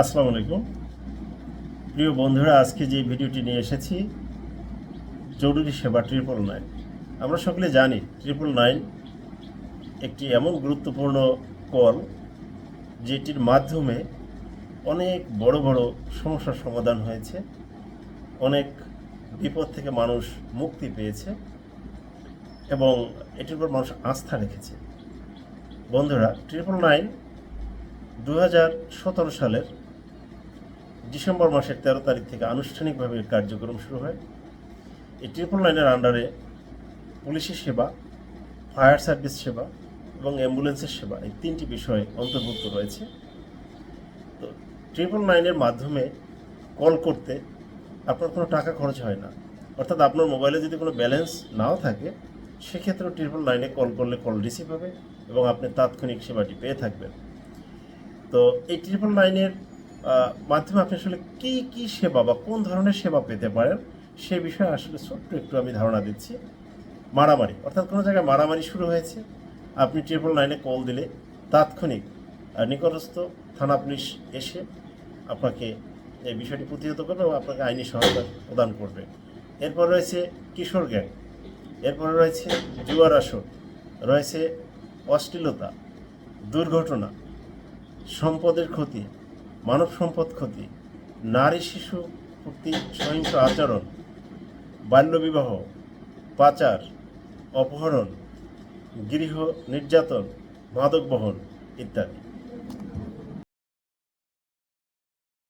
আসসালামু আলাইকুম। প্রিয় বন্ধুরা, আজকে যে ভিডিওটি নিয়ে এসেছি, জরুরি সেবা ট্রিপল নাইন আমরা সকলে জানি ট্রিপল নাইন একটি এমন গুরুত্বপূর্ণ কল যেটির মাধ্যমে অনেক বড় বড় সমস্যার সমাধান হয়েছে, অনেক বিপদ থেকে মানুষ মুক্তি পেয়েছে, এবং এটির উপর মানুষ আস্থা রেখেছে। বন্ধুরা ট্রিপল নাইন দু হাজার সতেরো সালের ডিসেম্বর মাসের তেরো তারিখ থেকে আনুষ্ঠানিকভাবে কার্যক্রম শুরু হয়। এই ট্রিপল নাইনের আন্ডারে পুলিশের সেবা ফায়ার সার্ভিস সেবা এবং অ্যাম্বুলেন্সের সেবা এই তিনটি বিষয় অন্তর্ভুক্ত রয়েছে। তো ট্রিপল নাইনের মাধ্যমে কল করতে আপনার কোনো টাকা খরচ হয় না। অর্থাৎ আপনার মোবাইলে যদি কোনো ব্যালেন্স নাও থাকে, সেক্ষেত্রেও ট্রিপল নাইনে কল করলে কল রিসিভ হবে এবং আপনি তাৎক্ষণিক সেবাটি পেয়ে থাকবেন। তো এই ট্রিপল নাইনের মাধ্যমে আপনি আসলে কী কী সেবা বা কোন ধরনের সেবা পেতে পারেন, সে বিষয়ে আসলে ছোট্ট একটু আমি ধারণা দিচ্ছি। মারামারি, অর্থাৎ কোনো জায়গায় মারামারি শুরু হয়েছে, আপনি ট্রিপল নাইনে কল দিলে তাৎক্ষণিক নিকটস্থ থানা পুলিশ এসে আপনাকে এই বিষয়টি প্রতিহত করবে এবং আপনাকে আইনি সহায়তা প্রদান করবে। এরপর রয়েছে কিশোর গ্যাং, এরপরে রয়েছে জুয়ার আসর, রয়েছে অশ্লীলতা, দুর্ঘটনা সম্পদের ক্ষতি, মানব সম্পদ ক্ষতি, নারী শিশু প্রতি সহিংস আচরণ, বাল্যবিবাহ, পাচার, অপহরণ, গৃহ নির্যাতন, মাদক বহন ইত্যাদি।